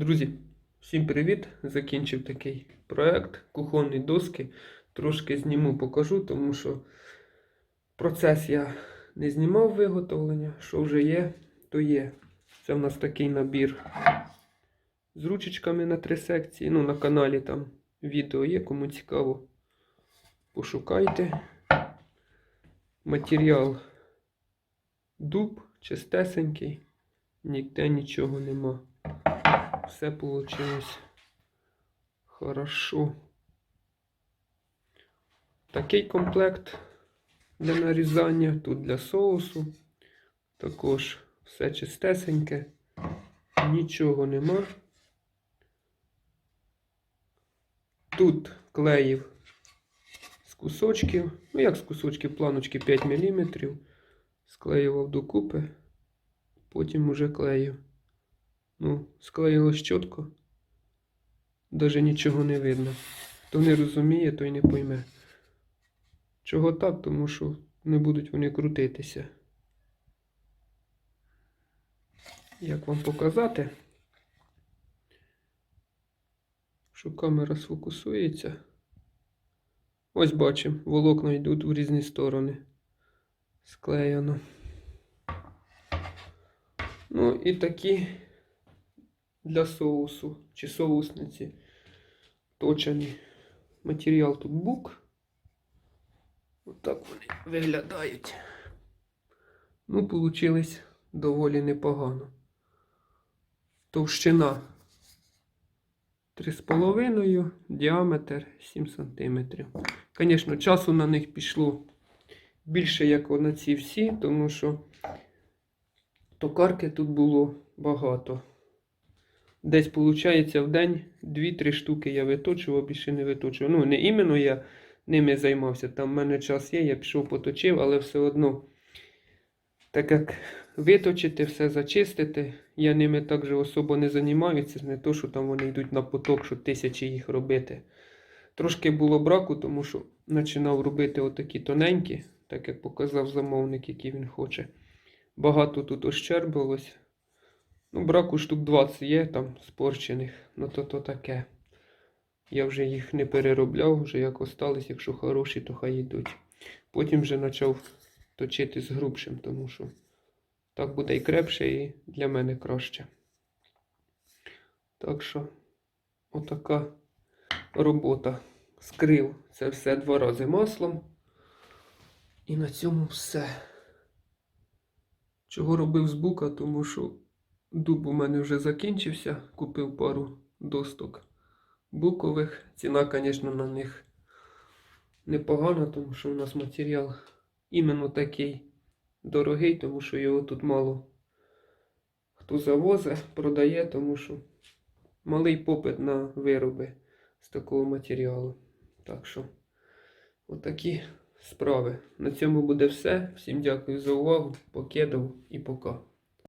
Друзі, всім привіт! Закінчив такий проект кухонні доски. Трошки зніму, покажу, тому що процес я не знімав виготовлення. Що вже є, то є. Це в нас такий набір з ручечками на три секції. Ну, на каналі там відео є, кому цікаво. Пошукайте. Матеріал дуб, чистесенький, ніде нічого нема. Все вийшло хорошо. Такий комплект для нарізання, тут для соусу. Також все чистесеньке, нічого нема. Тут клеїв з кусочків, ну як з кусочків, планочки 5 мм. Склеював докупи, потім уже клеїв. Ну, склеїлось чітко. Даже нічого не видно. Хто не розуміє, той не пойме. Чого так? Тому що не будуть вони крутитися. Як вам показати? Що камера сфокусується. Ось бачимо, волокна йдуть у різні сторони. Склеєно. Ну і такі для соусу чи соусниці точені. Матеріал тут бук. Отак вони виглядають. Ну, получились доволі непогано. Товщина 3,5, діаметр 7 см. Звісно, часу на них пішло більше, як на ці всі, тому що токарки тут було багато. Десь, виходить, в день 2-3 штуки я виточував, більше не виточував. Ну, не іменно я ними займався. Там в мене час є, я пішов поточив, але все одно, так як виточити, все зачистити, я ними також особо не займаюся. Не то, що там вони йдуть на поток, що тисячі їх робити. Трошки було браку, тому що починав робити отакі тоненькі, так як показав замовник, який він хоче. Багато тут ощербилось. Ну, браку штук 20 є там спорчених, ну то то таке. Я вже їх не переробляв, вже як остались, якщо хороші, то хай йдуть. Потім вже почав точити з грубшим, тому що так буде і крепше, і для мене краще. Так що, отака робота. Скрив це все два рази маслом. І на цьому все. Чого робив з бука, тому що дуб у мене вже закінчився. Купив пару досток букових. Ціна, звісно, на них непогана, тому що у нас матеріал іменно такий дорогий, тому що його тут мало хто завозить, продає, тому що малий попит на вироби з такого матеріалу. Так що, отакі справи. На цьому буде все. Всім дякую за увагу. Покедав і пока.